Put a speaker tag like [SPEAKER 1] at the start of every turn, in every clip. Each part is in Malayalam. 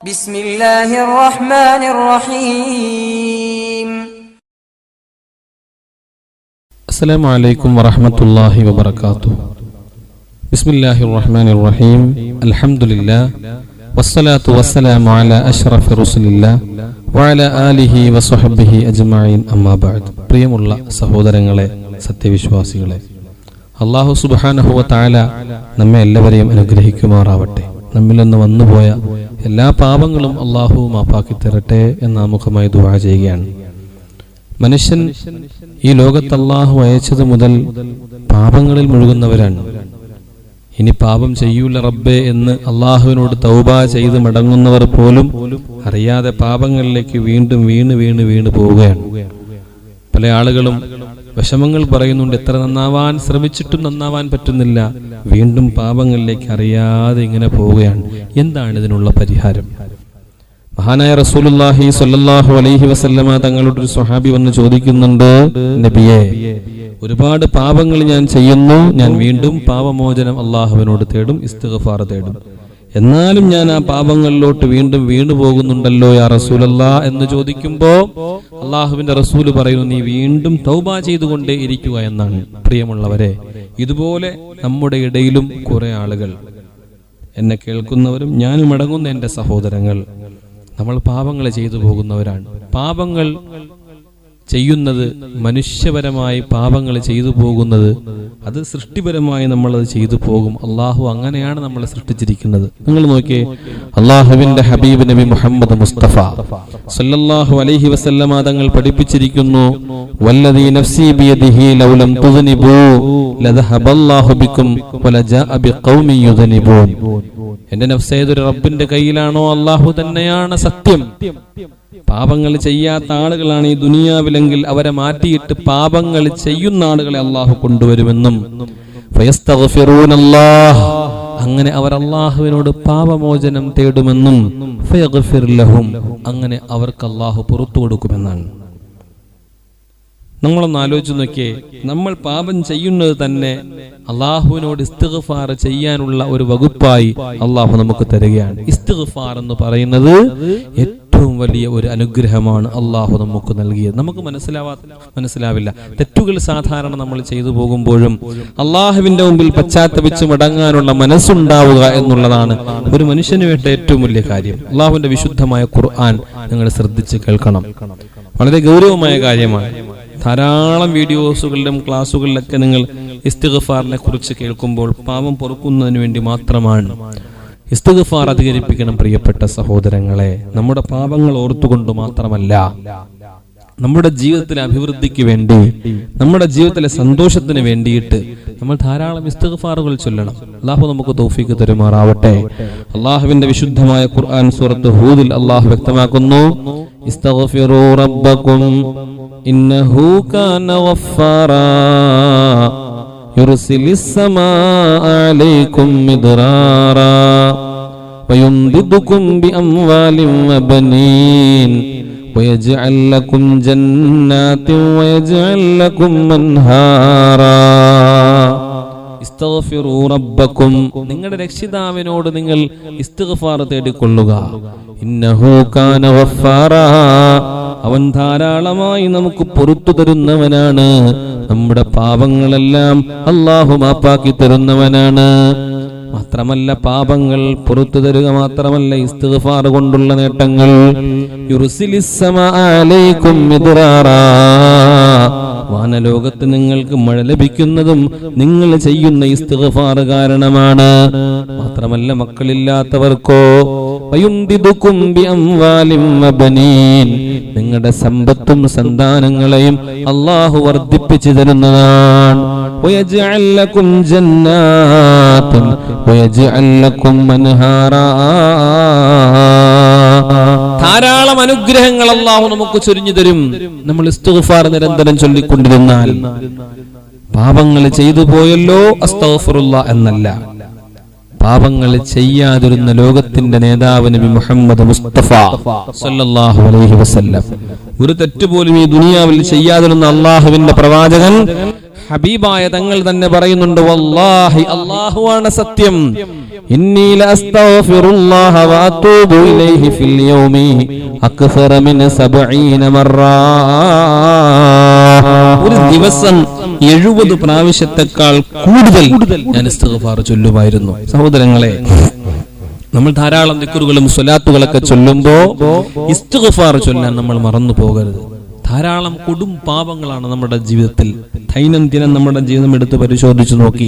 [SPEAKER 1] بسم الله الرحمن الرحيم
[SPEAKER 2] السلام عليكم ورحمة الله وبركاته بسم الله الرحمن الرحيم الحمد لله والصلاة والسلام على أشرف رسل الله وعلى آله وصحبه أجمعين أما بعد പ്രിയമുള്ള സഹോദരങ്ങളെ സത്യവിശ്വാസികളെ അള്ളാഹു സുബാനഹുവ താല നമ്മെ എല്ലാവരെയും അനുഗ്രഹിക്കുമാറാവട്ടെ നമ്മിൽ നിന്ന് വന്നുപോയ എല്ലാ പാപങ്ങളും അള്ളാഹു മാപ്പാക്കി തരട്ടെ എന്ന് ആമുഖമായി ദുവാ ചെയ്യുകയാണ്. മനുഷ്യൻ ഈ ലോകത്ത് അള്ളാഹു അയച്ചത് മുതൽ പാപങ്ങളിൽ മുഴുകുന്നവരാണ്. ഇനി പാപം ചെയ്യൂല റബ്ബേ എന്ന് അള്ളാഹുവിനോട് തൗബ ചെയ്ത് മടങ്ങുന്നവർ പോലും അറിയാതെ പാപങ്ങളിലേക്ക് വീണ്ടും വീണ് വീണ് വീണ് പോവുകയാണ്. പല ആളുകളും വിഷമങ്ങൾ പറയുന്നുണ്ട്. എത്ര നന്നാവാൻ ശ്രമിച്ചിട്ടും നന്നാവാൻ പറ്റുന്നില്ല. വീണ്ടും പാപങ്ങളിലേക്ക് അറിയാതെ ഇങ്ങനെ പോവുകയാണ്. എന്താണ് ഇതിനുള്ള പരിഹാരം? മഹാനായ റസൂലുള്ളാഹി സ്വല്ലല്ലാഹു അലൈഹി വസല്ലമ തങ്ങളുടെ ഒരു സ്വഹാബി വന്ന് ചോദിക്കുന്നുണ്ട് നബിയെ ഒരുപാട് പാപങ്ങൾ ഞാൻ ചെയ്യുന്നു. ഞാൻ വീണ്ടും പാപമോചനം അള്ളാഹുവിനോട് തേടും ഇസ്തിഗ്ഫാർ തേടും. എന്നാലും ഞാൻ ആ പാപങ്ങളിലോട്ട് വീണ്ടും വീണു പോകുന്നുണ്ടല്ലോ യാ റസൂലല്ല എന്ന് ചോദിക്കുമ്പോ അള്ളാഹുവിന്റെ റസൂൽ പറയുന്നു നീ വീണ്ടും തൗബ ചെയ്തുകൊണ്ടേ ഇരിക്കുക എന്നാണ്. പ്രിയമുള്ളവരെ ഇതുപോലെ നമ്മുടെ ഇടയിലും കുറെ ആളുകൾ എന്നെ കേൾക്കുന്നവരും ഞാനും അടങ്ങുന്ന എന്റെ സഹോദരങ്ങൾ നമ്മൾ പാപങ്ങൾ ചെയ്തു പോകുന്നവരാണ്. പാപങ്ങൾ ചെയ്യുന്നത് മനുഷ്യപരമായി പാപങ്ങൾ ചെയ്തു പോകുന്നത്. അത് സൃഷ്ടിപരമായി നമ്മൾ അത് ചെയ്തു പോകും. അള്ളാഹു അങ്ങനെയാണ് നമ്മളെ സൃഷ്ടിച്ചിരിക്കുന്നത്. നിങ്ങൾ നോക്കിയേ അള്ളാഹുവിന്റെ ഹബീബ് നബി മുഹമ്മദ് മുസ്തഫ സല്ലല്ലാഹു അലൈഹി വസല്ലമ തങ്ങൾ പഠിപ്പിച്ചിരിക്കുന്നു വല്ലദീ നഫ്സി ബിയദിഹി ലൗലം തുദ്നിബൂ ലദഹബല്ലാഹു ബിക്കും വലജാഅ ബിഖൗമി യുദ്നിബൂൻ. എന്റെ നഫ്സ് ഏതൊരു റബ്ബിന്റെ കയ്യിലാണോ അള്ളാഹു തന്നെയാണ് സത്യം. പാപങ്ങൾ ചെയ്യാത്ത ആളുകളാണ് ഈ ദുനിയാവിലെങ്കിൽ അവരെ മാറ്റിയിട്ട് പാപങ്ങൾ ചെയ്യുന്ന ആളുകളെ അള്ളാഹു കൊണ്ടുവരുമെന്നും. അങ്ങനെ അവർ അള്ളാഹുവിനോട് പാപമോചനം തേടുമെന്നും ലഹും. അങ്ങനെ അവർക്ക് അള്ളാഹു പുറത്തു കൊടുക്കുമെന്നാണ് നമ്മളൊന്ന് ആലോചിച്ച് നോക്കിയേ നമ്മൾ പാപം ചെയ്യുന്നത് തന്നെ അള്ളാഹുവിനോട് ഇസ്തിഗ്ഫാർ ചെയ്യാനുള്ള ഒരു വകുപ്പായി അള്ളാഹു നമുക്ക് തരികയാണ് ഇസ്തിഗ്ഫാർ എന്ന് പറയുന്നത് ഏറ്റവും വലിയ ഒരു അനുഗ്രഹമാണ് അള്ളാഹു നമുക്ക് നൽകിയത്. നമുക്ക് മനസ്സിലാവാ മനസ്സിലാവില്ല. തെറ്റുകൾ സാധാരണ നമ്മൾ ചെയ്തു പോകുമ്പോഴും അള്ളാഹുവിന്റെ മുമ്പിൽ പശ്ചാത്തപിച്ച് മടങ്ങാനുള്ള മനസ്സുണ്ടാവുക എന്നുള്ളതാണ് ഒരു മനുഷ്യന് വേണ്ട ഏറ്റവും വലിയ കാര്യം. അള്ളാഹുവിന്റെ വിശുദ്ധമായ ഖുർആൻ നിങ്ങൾ ശ്രദ്ധിച്ച് കേൾക്കണം. വളരെ ഗൗരവമായ കാര്യമാണ്. ധാരാളം വീഡിയോസുകളിലും ക്ലാസ്സുകളിലൊക്കെ നിങ്ങൾ ഇസ്തിഗഫാറിനെ കുറിച്ച് കേൾക്കുമ്പോൾ പാപം പൊറുക്കുന്നതിന് വേണ്ടി മാത്രമാണ് ഇസ്തിഗ്ഫാർ അധികരിപ്പിക്കണം പ്രിയപ്പെട്ട സഹോദരങ്ങളെ. നമ്മുടെ പാപങ്ങൾ ഓർത്തുകൊണ്ട് മാത്രമല്ല നമ്മുടെ ജീവിതത്തിലെ അഭിവൃദ്ധിക്ക് വേണ്ടി നമ്മുടെ ജീവിതത്തിലെ സന്തോഷത്തിന് വേണ്ടിയിട്ട് നമ്മൾ ധാരാളം ഇസ്തഗ്ഫാറുകൾ ചൊല്ലണം. അള്ളാഹു നമുക്ക് തോഫിക്ക് തരുമാറാവട്ടെ. അള്ളാഹുവിന്റെ വിശുദ്ധമായ ഖുർആൻ സൂറത്ത് ഹൂദിൽ അള്ളാഹു വ്യക്തമാക്കുന്നു റബ്ബക്കും ഇന്നഹു കാന ഗഫാറാ. يرسل السماء عليكم مدرارا ويمددكم بأموال وبنين ويجعل لكم جنات ويجعل لكم منهارا റബ്ബക്കും നിങ്ങളുടെ രക്ഷിതാവിനോട് നിങ്ങൾ ഇസ്തിഗ്ഫാർ തേടിക്കൊള്ളുക. ഇന്നഹു കാന അവൻ ധാരാളമായി നമുക്ക് പൊറത്തു തരുന്നവനാണ്. നമ്മുടെ പാപങ്ങളെല്ലാം അള്ളാഹു മാപ്പാക്കി തരുന്നവനാണ്. മാത്രമല്ല പാപങ്ങൾ പുറത്തു തരുക മാത്രമല്ല ഇസ്തിഗ്ഫാർ കൊണ്ടുള്ള നേട്ടങ്ങൾ. അലൈക്കും വാനലോകത്ത് നിങ്ങൾക്ക് മഴ ലഭിക്കുന്നതും നിങ്ങൾ ചെയ്യുന്ന ഇസ്തിഗ്ഫാർ കാരണമാണ്. മാത്രമല്ല മക്കളില്ലാത്തവർക്കോ നിങ്ങളുടെ സമ്പത്തും സന്താനങ്ങളെയും അള്ളാഹു വർദ്ധിപ്പിച്ചു തരുന്നതാണ്. ജന്നാത്തും ധാരാളം അനുഗ്രഹങ്ങൾ അള്ളാഹു നമുക്ക് ചൊരിഞ്ഞു തരും. നമ്മൾ ഇസ്തിഗ്ഫാർ നിരന്തരം ചൊല്ലിക്കൊണ്ടിരുന്നാൽ പാപങ്ങൾ ചെയ്തു പോയല്ലോ അസ്തഗ്ഫിറുല്ലാ എന്നല്ല. പാപങ്ങൾ ചെയ്യാതിരുന്ന ലോകത്തിന്റെ നേതാവ് നബി മുഹമ്മദ് മുസ്തഫ സല്ലല്ലാഹു അലൈഹി വസല്ലം. ഒരു തെറ്റ് പോലും ഈ ദുനിയാവിൽ ചെയ്യാതിരുന്ന അള്ളാഹുവിന്റെ പ്രവാചകൻ ഹബീബായ തങ്ങൾ തന്നെ പറയുന്നുണ്ട് വല്ലാഹി അല്ലാഹുവാണ് സത്യം. ഇന്നി ലഅസ്തഗ്ഫിറുല്ലാഹ വഅതൂബു ഇലൈഹി ഫിൽ യൗമി അക്സറ മിൻ 70 മർറാ ഒരു ദിവസം എഴുപത് പ്രാവശ്യത്തെക്കാൾ കൂടുതൽ ഞാൻ ഇസ്തിഗ്ഫാർ ചൊല്ലുമായിരുന്നു. സഹോദരങ്ങളെ നമ്മൾ ധാരാളം നിക്കുറുകളും സ്വലാത്തുകളൊക്കെ ചൊല്ലുമ്പോ ഇസ്തിഗ്ഫാർ ചൊല്ലാൻ നമ്മൾ മറന്നു പോകരുത് ധാരാളം കൊടും പാപങ്ങളാണ് നമ്മുടെ ജീവിതത്തിൽ ദൈനംദിനം നമ്മുടെ ജീവിതം എടുത്ത് പരിശോധിച്ചു നോക്കി.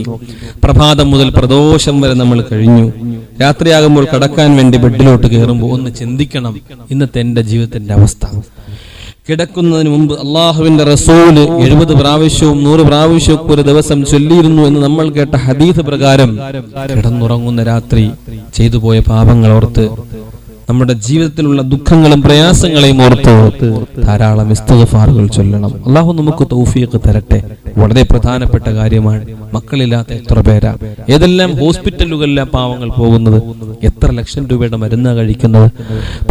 [SPEAKER 2] പ്രഭാതം മുതൽ പ്രദോഷം വരെ നമ്മൾ കഴിഞ്ഞു. രാത്രിയാകുമ്പോൾ കടക്കാൻ വേണ്ടി ബെഡിലോട്ട് കയറുമ്പോൾ ഒന്ന് ചിന്തിക്കണം ഇന്നത്തെ എന്റെ ജീവിതത്തിന്റെ അവസ്ഥ. കിടക്കുന്നതിന് മുമ്പ് അള്ളാഹുവിന്റെ റസൂൽ എഴുപത് പ്രാവശ്യവും നൂറ് പ്രാവശ്യവും ഒരു ദിവസം ചൊല്ലിയിരുന്നു എന്ന് നമ്മൾ കേട്ട ഹദീസ് പ്രകാരം കിടന്നുറങ്ങുന്ന രാത്രി ചെയ്തു പോയ പാപങ്ങൾ ഓർത്ത് നമ്മുടെ ജീവിതത്തിലുള്ള ദുഃഖങ്ങളും പ്രയാസങ്ങളെയും ഓർത്ത് ധാരാളം ഇസ്തഫാറുകൾ ചൊല്ലണം. അള്ളാഹു നമുക്ക് തൗഫീഖ് തരട്ടെ. വളരെ പ്രധാനപ്പെട്ട കാര്യമാണ് മക്കളില്ലാത്ത എത്ര പേരാ? ഏതെല്ലാം ഹോസ്പിറ്റലുകളിലെ പാവങ്ങൾ പോകുന്നത്? എത്ര ലക്ഷം രൂപയുടെ മരുന്ന് കഴിക്കുന്നത്?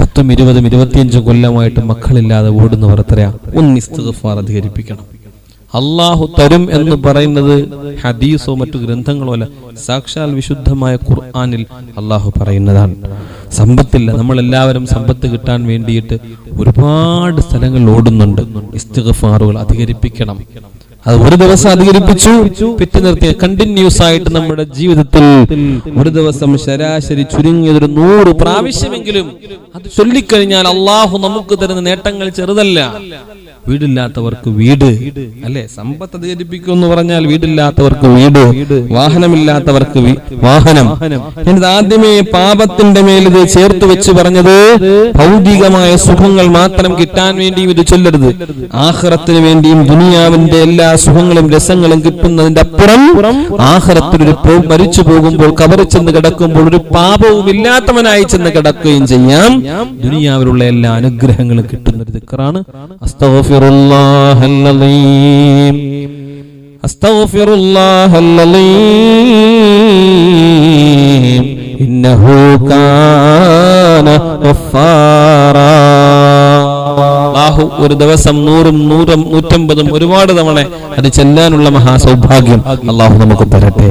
[SPEAKER 2] പത്തും ഇരുപതും ഇരുപത്തിയഞ്ചും കൊല്ലമായിട്ട് മക്കളില്ലാതെ ഓടുന്നവർ എത്രയാ? ഒന്ന് ഇസ്തഫാർ അധികരിപ്പിക്കണം. അള്ളാഹു തരും എന്ന് പറയുന്നത് ഹദീസോ മറ്റു ഗ്രന്ഥങ്ങളോ അല്ല സാക്ഷാൽ വിശുദ്ധമായ ഖുർആാനിൽ അള്ളാഹു പറയുന്നതാണ്. സമ്പത്തില്ല. നമ്മളെല്ലാവരും സമ്പത്ത് കിട്ടാൻ വേണ്ടിയിട്ട് ഒരുപാട് സ്ഥലങ്ങൾ ഓടുന്നുണ്ട്. ഇസ്തിഗഫാറുകൾ അധികരിപ്പിക്കണം. അത് ഒരു ദിവസം അധികരിപ്പിച്ചു പിറ്റു നിർത്തിയ കണ്ടിന്യൂസ് ആയിട്ട് നമ്മുടെ ജീവിതത്തിൽ ഒരു ദിവസം ശരാശരി ചുരുങ്ങിയത് ഒരു നൂറ് പ്രാവശ്യമെങ്കിലും അത് ചൊല്ലിക്കഴിഞ്ഞാൽ അള്ളാഹു നമുക്ക് തരുന്ന നേട്ടങ്ങൾ ചെറുതല്ല. വീടില്ലാത്തവർക്ക് വീട്. അല്ലെ? സമ്പത്ത് അധികരിപ്പിക്കും എന്ന് പറഞ്ഞാൽ വീടില്ലാത്തവർക്ക് വീട്. വാഹനമില്ലാത്തവർക്ക് വാഹനം. എന്നിട്ട് ആദ്യമേ പാപത്തിന്റെ മേൽ ഇത് ചേർത്ത് വെച്ച് പറഞ്ഞത് ഭൗതികമായ സുഖങ്ങൾ മാത്രം കിട്ടാൻ വേണ്ടിയും ഇത് ചൊല്ലരുത്. ആഹ്റത്തിന് വേണ്ടിയും ദുനിയാവിന്റെ എല്ലാ സുഖങ്ങളും രസങ്ങളും കിട്ടുന്നതിന്റെ അപ്പുറം ആഹ്റത്തിൽ ഒരു മരിച്ചു പോകുമ്പോൾ കവറി ചെന്ന് കിടക്കുമ്പോൾ ഒരു പാപവും ഇല്ലാത്തവനായി ചെന്ന് കിടക്കുകയും ചെയ്യാം. ദുനിയാവിലുള്ള എല്ലാ അനുഗ്രഹങ്ങളും കിട്ടുന്ന ഒരു ദിക്കറാണ്. അസ്തഗ്ഫിറുല്ലാഹൽ أستغفر الله العظيم إنه كان غفارا അള്ളാഹു ഒരു ദിവസം നൂറും നൂറും നൂറ്റമ്പതും ഒരുപാട് തവണ അത് ചെല്ലാനുള്ള മഹാസൗഭാഗ്യം അള്ളാഹു നമുക്ക് തരട്ടെ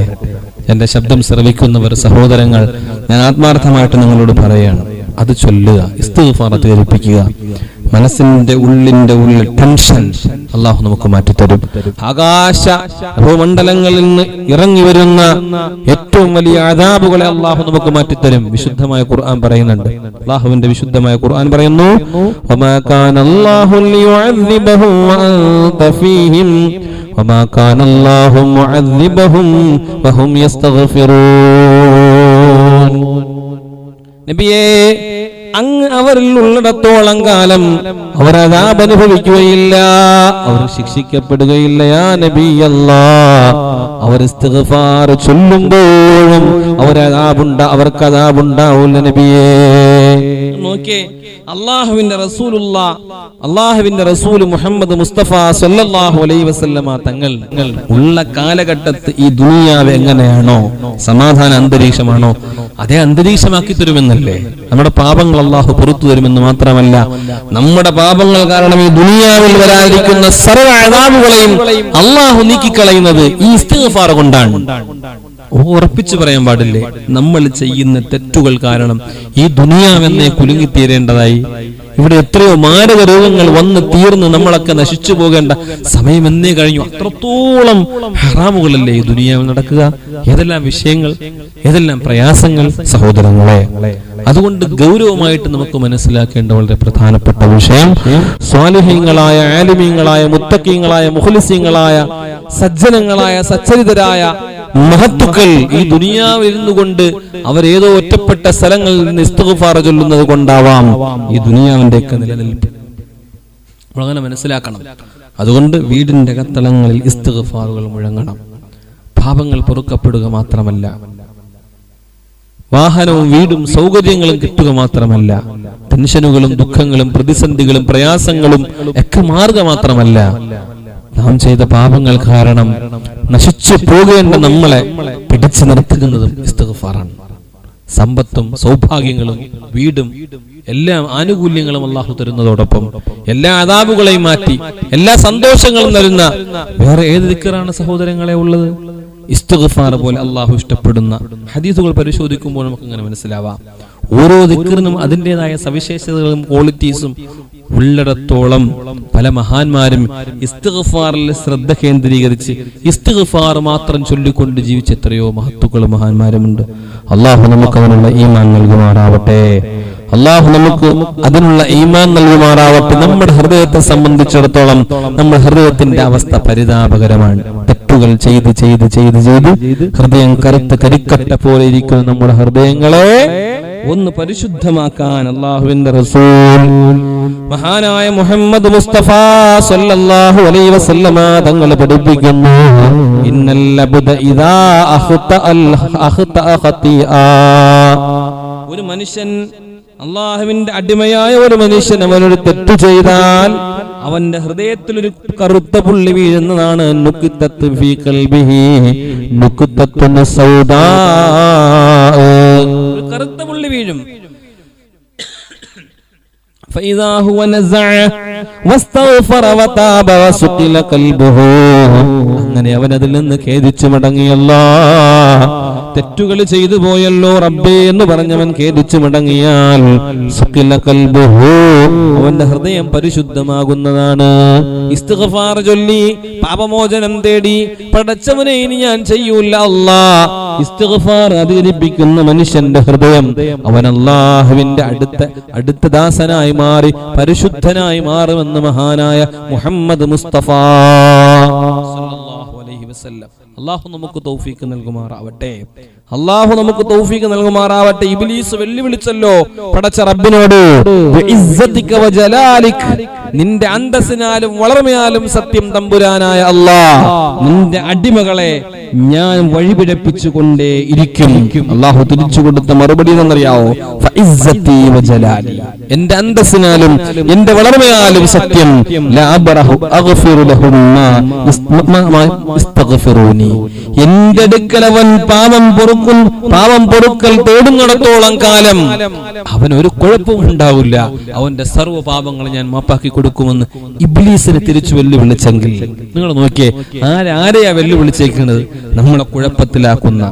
[SPEAKER 2] എന്റെ ശബ്ദം ശ്രവിക്കുന്നവർ സഹോദരങ്ങൾ ഞാൻ ആത്മാർത്ഥമായിട്ട് നിങ്ങളോട് പറയാണ് അത് ചൊല്ലുക ഇസ്തിഗ്ഫാർ അധികരിപ്പിക്കുക മനസ്സിന്റെ ഉള്ളിന്റെ ഉള്ളിൽ ടെൻഷൻ അള്ളാഹു നമുക്ക് മാറ്റിത്തരും. ആകാശ ഭൂമണ്ഡലങ്ങളിൽ നിന്ന് ഇറങ്ങി വരുന്ന ഏറ്റവും വലിയ ആദാബുകളെ അള്ളാഹു നമുക്ക് മാറ്റിത്തരും. വിശുദ്ധമായ ഖുർആൻ പറയുന്നുണ്ട്. അള്ളാഹുവിന്റെ വിശുദ്ധമായ ഖുർആൻ പറയുന്നു "വമാ കാന അല്ലാഹു ലിയുഅദ്ദിബഹും വഅൻത ഫീഹിം വമാ അല്ലാഹു മുഅദ്ദിബഹും വഹും യസ്തഗ്ഫിറൂൻ. നബിയേ അങ്ങ് അവരിൽ ഉള്ളിടത്തോളം കാലം അവർ അതാപ് അനുഭവിക്കുകയില്ല. അവർ ശിക്ഷിക്കപ്പെടുകയില്ല യാ നബിയല്ലാ. അവർ ഇസ്തിഗ്ഫാർ ചൊല്ലുമ്പോഴും അവരതാപുണ്ട അവർക്ക് അതാബുണ്ടാവൂല നബിയേ. നോക്കിയേ അള്ളാഹുവിന്റെ റസൂലുള്ള അള്ളാഹുവിന്റെ റസൂൽ മുഹമ്മദ് മുസ്തഫ സല്ലല്ലാഹു അലൈ വസല്ലമ തങ്ങൾ ഉള്ള കാലഘട്ടത്ത് ഈ ദുനിയാവ് എങ്ങനെയാണോ സമാധാന അന്തരീക്ഷമാണോ അതേ അന്തരീക്ഷമാക്കി തരുമെന്നല്ലേ? നമ്മുടെ പാപങ്ങൾ അള്ളാഹു പുറത്തു തരുമെന്ന് മാത്രമല്ല നമ്മുടെ പാപങ്ങൾ കാരണം ഈ ദുനിയാവിൽ വരാതിരിക്കുന്ന സർവ അതാബുകളെയും അള്ളാഹു നീക്കിക്കളയുന്നത് ഈ ഇസ്തിഗ്ഫാർ കൊണ്ടാണ്. ഉറപ്പിച്ചു പറയാൻ പാടില്ലേ? നമ്മൾ ചെയ്യുന്ന തെറ്റുകൾ കാരണം ഈ ദുനിയാവെന്നെ കുലുങ്ങിത്തീരേണ്ടതായി. ഇവിടെ എത്രയോ മാരക രോഗങ്ങൾ വന്ന് തീർന്ന് നമ്മളൊക്കെ നശിച്ചു പോകേണ്ട സമയം എന്നേ കഴിഞ്ഞു. അത്രത്തോളം ഹറാമുകളല്ലേ ഈ ദുനിയാവിൽ നടക്കുക? ഏതെല്ലാം വിഷയങ്ങൾ? ഏതെല്ലാം പ്രയാസങ്ങൾ? സഹോദരങ്ങളെ. അതുകൊണ്ട് ഗൗരവമായിട്ട് നമുക്ക് മനസ്സിലാക്കേണ്ട വളരെ പ്രധാനപ്പെട്ട വിഷയം സ്വാലിഹ്യങ്ങളായ ആലിമീങ്ങളായ മുത്തക്കീങ്ങളായ മുഹലിസ്യങ്ങളായ സജ്ജനങ്ങളായ സച്ചരിതരായ മഹത്തുക്കൾ ഈ ദുനിയാവിൽ നിന്നുകൊണ്ട് അവർ ഏതോ ഒറ്റപ്പെട്ട സ്ഥലങ്ങളിൽ നിന്ന് ഇസ്തുഫാറ ചൊല്ലുന്നത് കൊണ്ടാവാം ഈ ദുനിയാവിന്റെ ഒക്കെ നിലനിൽപ്പ് അങ്ങനെ മനസ്സിലാക്കണം. അതുകൊണ്ട് വീടിന്റെ അകത്തളങ്ങളിൽ ഇസ്തുഫാറുകൾ മുഴങ്ങണം. പാപങ്ങൾ പൊറുക്കപ്പെടുക മാത്രമല്ല. വാഹനവും വീടും സൗകര്യങ്ങളും കിട്ടുക മാത്രമല്ല. ടെൻഷനുകളും ദുഃഖങ്ങളും പ്രതിസന്ധികളും പ്രയാസങ്ങളും ഒക്കെ മാറുക മാത്രമല്ല. നാം ചെയ്ത പാപങ്ങൾ കാരണം നശിച്ചു പോകേണ്ട നമ്മളെ പിടിച്ചു നിർത്തുന്നതും ഇസ്തിഗ്ഫാറാണ്. സമ്പത്തും സൗഭാഗ്യങ്ങളും വീടും എല്ലാ ആനുകൂല്യങ്ങളും അള്ളാഹു തരുന്നതോടൊപ്പം എല്ലാ അതാബുകളെയും മാറ്റി എല്ലാ സന്തോഷങ്ങളും തരുന്ന വേറെ ഏത് ദിക്കറാണ് സഹോദരങ്ങളെ ഉള്ളത്? ഇസ്തുഗഫാർ പോലെ അള്ളാഹു ഇഷ്ടപ്പെടുന്ന ഹദീസുകൾ പരിശോധിക്കുമ്പോൾ നമുക്ക് അങ്ങനെ മനസ്സിലാവാം. ഓരോ ദിക്കറിനും അതിന്റെതായ സവിശേഷതകളും ക്വാളിറ്റീസും ഉള്ളിടത്തോളം പല മഹാന്മാരും ഇസ്തിഗ്ഫാറിൽ ശ്രദ്ധ കേന്ദ്രീകരിച്ച് ഇസ്തിഗ്ഫാർ മാത്രം ചൊല്ലിക്കൊണ്ട് ജീവിച്ച എത്രയോ മഹത്തുക്കളും മഹാന്മാരുമുണ്ട്. അള്ളാഹു നമുക്ക് അതിനുള്ള ഈമാൻ നൽകുമാറാവട്ടെ. അള്ളാഹു നമുക്ക് അതിനുള്ള ഈമാൻ നൽകുമാറാവട്ടെ. നമ്മുടെ ഹൃദയത്തെ സംബന്ധിച്ചിടത്തോളം നമ്മുടെ ഹൃദയത്തിന്റെ അവസ്ഥ പരിതാപകരമാണ്. തെറ്റുകൾ ചെയ്ത് ചെയ്ത് ചെയ്ത് ചെയ്ത് ഹൃദയം കറുത്ത് കരിക്കട്ട പോലെ ഇരിക്കുന്ന നമ്മുടെ ഹൃദയങ്ങളെ ഒന്ന് പരിശുദ്ധമാക്കാൻ അള്ളാഹുവിന്റെ റസൂൽ. മഹാനായ മുഹമ്മദ് മുസ്തഫ സല്ലല്ലാഹു അലൈഹി വസല്ലമ തങ്ങൾ പഠിപ്പിക്കുന്നു. ഇന്നൽ അബ്ദ ഇദാ അഖ്ത അൽ ഖതിആ ഒരു മനുഷ്യൻ അള്ളാഹുവിന്റെ അടിമയായ ഒരു മനുഷ്യൻ അവനൊരു തെറ്റ് ചെയ്താൽ അവന്റെ ഹൃദയത്തിൽ ഒരു കറുത്ത പുള്ളി വീഴുന്നതാണ് നുക്കുത്തത്ത് ഫീ നുക്കിത്തത്തുന സൗദാ ഒരു കറുത്ത പുള്ളി വീഴും فإذا هو نزع واستغفر وتاب وسقل قلبه അങ്ങനെ അവൻ അതിൽ നിന്ന് ഖേദിച്ചു മടങ്ങിയല്ലോ. തെറ്റുകൾ ചെയ്തു പോയല്ലോ റബ്ബേ എന്ന് പറഞ്ഞവൻ ഖേദിച്ചു മടങ്ങിയാൽ അവന്റെ ഹൃദയം പരിശുദ്ധമാകുന്നതാണ്. ഇസ്തിഗ്ഫാർ ചൊല്ലി പാപമോചനം തേടി പടച്ചവനെ ഇനി ഞാൻ ചെയ്യൂല അല്ലാ. ഇസ്തിഗ്ഫാർ അധികരിപ്പിക്കുന്ന മനുഷ്യന്റെ ഹൃദയം അവൻ അള്ളാഹുവിന്റെ അടുത്ത അടുത്ത ദാസനായി മാറി പരിശുദ്ധനായി മാറുമെന്ന് മഹാനായ മുഹമ്മദ് മുസ്തഫ. വസല്ലം. അള്ളാഹു നമുക്ക് തൗഫീക്ക് നൽകുമാറാവട്ടെ. അള്ളാഹു നമുക്ക് തൗഫീക്ക് നൽകുമാറാവട്ടെ. ഇബ്ലീസ് വെല്ലുവിളിച്ചല്ലോ. പടച്ച റബ്ബിനോട് നിന്റെ അന്തസ്സിനാലും വളർമയാലും സത്യം തമ്പുരാനായ അല്ലാ നിന്റെ അടിമകളെ ഞാൻ വഴിപിഴപ്പിച്ചു കൊണ്ടേ ഇരിക്കും. അള്ളാഹു തിരിച്ചു കൊടുത്ത മറുപടി എന്നറിയാവോ. എന്റെ അന്തസ്സിനാലും എന്റെ വളർമയാലും സത്യം. എന്റെ അടുക്കലവൻ പാപം പൊറുക്കും പാപം പൊറുക്കൽ തേടുന്നിടത്തോളം കാലം അവൻ ഒരു കുഴപ്പവും ഉണ്ടാവില്ല. അവന്റെ സർവ പാപങ്ങൾ ഞാൻ മാപ്പാക്കി കൊടുക്കുമെന്ന് ഇബ്ലീസിനെ തിരിച്ചു വെല്ലുവിളിച്ചെങ്കിൽ നിങ്ങൾ നോക്കിയേ ആരെയാ വെല്ലുവിളിച്ചേക്കുന്നത്? നമ്മളെ കുഴപ്പത്തിലാക്കുന്ന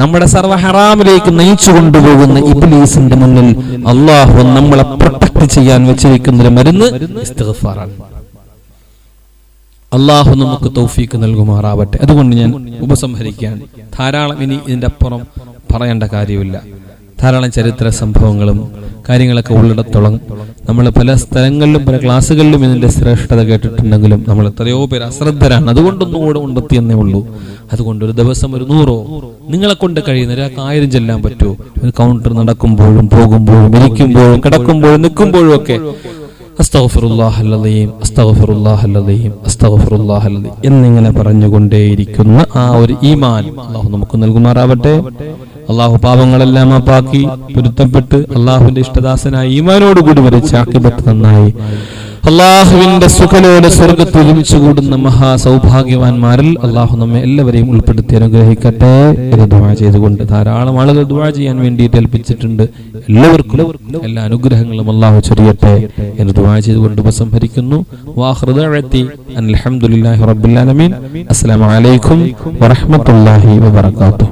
[SPEAKER 2] നമ്മുടെ സർവ ഹറാമിലേക്ക് നയിച്ചു കൊണ്ടുപോകുന്ന ഇബ്ലീസിന്റെ മുന്നിൽ അള്ളാഹു നമ്മളെ പ്രൊട്ടക്ട് ചെയ്യാൻ വെച്ചിരിക്കുന്ന ഒരു മരുന്ന് അള്ളാഹു നമുക്ക് തൗഫീക്ക് നൽകുമാറാവട്ടെ. അതുകൊണ്ട് ഞാൻ ഉപസംഹരിക്കുകയാണ്. ധാരാളം ഇനി ഇതിന്റെ അപ്പുറം പറയേണ്ട കാര്യമില്ല. ധാരാളം ചരിത്ര സംഭവങ്ങളും കാര്യങ്ങളൊക്കെ ഉള്ളിടത്തോളം നമ്മൾ പല സ്ഥലങ്ങളിലും പല ക്ലാസ്സുകളിലും ഇതിന്റെ ശ്രേഷ്ഠത കേട്ടിട്ടുണ്ടെങ്കിലും നമ്മൾ എത്രയോ പേര് അശ്രദ്ധരാണ്. അതുകൊണ്ടൊന്നും കൂടെ ഉണ്ടെത്തിയെന്നേ ഉള്ളൂ. അതുകൊണ്ട് ഒരു ദിവസം ഒരു നൂറോ നിങ്ങളെ കൊണ്ട് കഴിയുന്ന ഒരാൾക്ക് ആയിരം ചെല്ലാൻ പറ്റുമോ? ഒരു കൗണ്ടർ നടക്കുമ്പോഴും പോകുമ്പോഴും ഇരിക്കുമ്പോഴും കിടക്കുമ്പോഴും നിൽക്കുമ്പോഴും ഒക്കെ എന്നിങ്ങനെ പറഞ്ഞുകൊണ്ടേയിരിക്കുന്ന ആ ഒരു ഈമാൻ അള്ളാഹു നമുക്ക് നൽകുമാറാവട്ടെ. അള്ളാഹു പാപങ്ങളെല്ലാം മാപ്പാക്കി പൊരുത്തപ്പെട്ട് അള്ളാഹുവിന്റെ ഇഷ്ടദാസനായി ഈമാനോടുകൂടി വരച്ച ആക്കിപ്പെട്ട് നന്നായി. അള്ളാഹുവിന്റെ സുഖലോടെ സ്വർഗത്തിൽ ഒരുമിച്ച് കൂടുന്ന മഹാസൗഭാഗ്യവാന്മാരിൽ അള്ളാഹു നമ്മെ എല്ലാവരെയും ഉൾപ്പെടുത്തി അനുഗ്രഹിക്കട്ടെ എന്ന് ദുആ ചെയ്തുകൊണ്ട് ധാരാളം ആളുകൾ ദുവാ ചെയ്യാൻ വേണ്ടിയിട്ട് ഏൽപ്പിച്ചിട്ടുണ്ട്. എല്ലാവർക്കും എല്ലാ അനുഗ്രഹങ്ങളും അള്ളാഹു ചൊരിയട്ടെ എന്ന് ദുവാ ചെയ്തുകൊണ്ട് ഉപസംഹരിക്കുന്നു. അസ്സലാമു അലൈക്കും വറഹ്മത്തുള്ളാഹി വബറകാതുഹു.